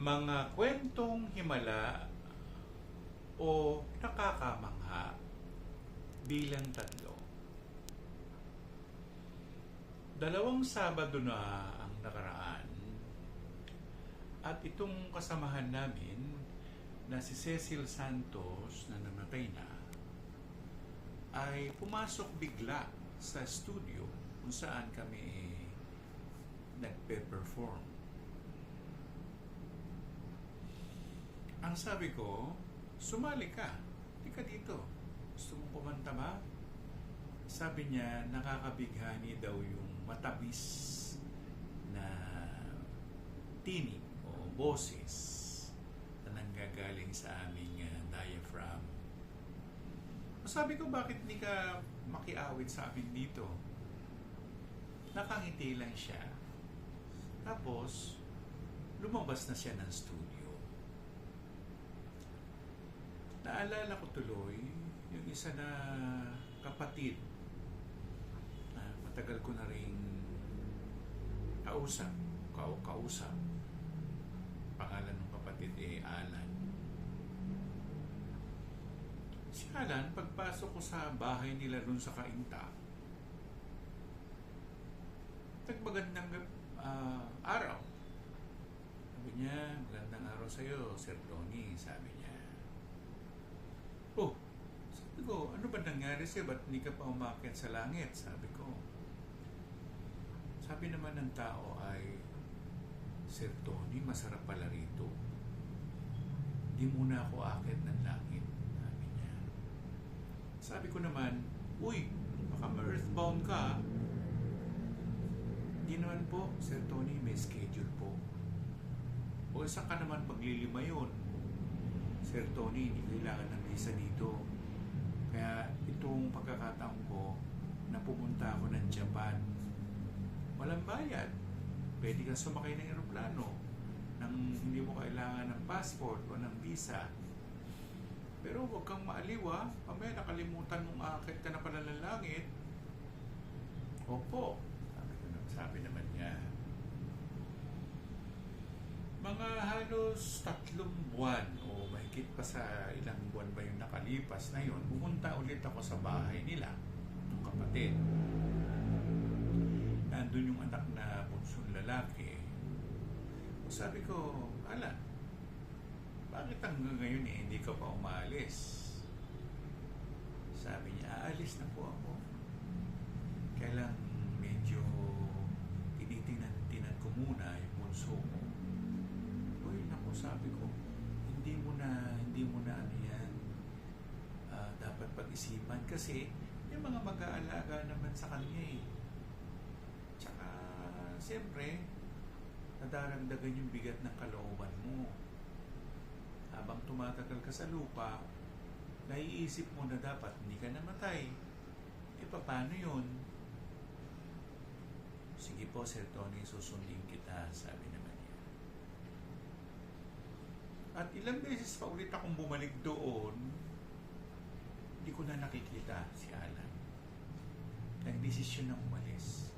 mga kwentong himala o nakakamangha bilang tatlo. Dalawang Sabado na ang nakaraan at itong kasamahan namin na si Cecil Santos na namatay na ay pumasok bigla sa studio kung saan kami nagpe-perform. Ang sabi ko, sumali ka. Di ka dito. Gusto mong kumanta ba? Sabi niya, nakakabighani daw yung matabis na tinig o boses na nanggagaling sa aming uh, diaphragm. Sabi ko, bakit di ka makiawit sa amin dito? Nakangiti lang siya. Tapos, lumabas na siya ng studio. Naalala ko tuloy yung isa na kapatid na matagal ko na rin kausap, kau kausap. Pangalan ng kapatid eh Alan. Si Alan, pagpasok ko sa bahay nila dun sa Kainta, nagmagandang ah, araw. Sabi niya, magandang araw sa'yo, Sir Tony, sabi niya. Oh, sabi ko, ano ba nangyari sa'yo? Ba't hindi ka pa umakyat sa langit? Sabi ko. Sabi naman ng tao ay, Sir Tony, masarap pala rito. Di muna ako akit ng langit. Sabi niya. Sabi ko naman, Uy, baka ma-earthbound ka. Hindi naman po, Sir Tony, may schedule po. O saan ka naman paglilima yun? Sir Tony, hindi kailangan ng visa dito. Kaya itong pagkakataon ko na pumunta ako ng Japan, walang bayad. Pwede kang sumakay ng aeroplano nang hindi mo kailangan ng passport o ng visa. Pero huwag kang maaliw ha. Pamaya nakalimutan mong akit ka na pala ng langit. Opo. Sabi, ko na- sabi naman niya. Mga halos tatlong buwan o mahigit pa sa ilang buwan ba yung nakalipas na yun, pumunta ulit ako sa bahay nila, ng kapatid. Nandun yung anak na bunsong lalaki. Sabi ko, Alan, bakit hanggang ngayon eh, hindi ka pa umalis? Sabi niya, aalis na po ako. Kaya medyo sabi ko, hindi mo na, hindi mo na ano yan, ah, dapat pag-isipan kasi may mga mag-aalaga naman sa kanya eh. Tsaka, siyempre, nadaragdagan yung bigat ng kalooban mo. Habang tumatagal ka sa lupa, naiisip mo na dapat hindi ka namatay. E paano yun? Sige po, Sir Tony, susundin kita, sabi naman. At ilang beses pa ulit akong bumalik doon, hindi ko na nakikita si Alan. Nagdesisyon na umalis.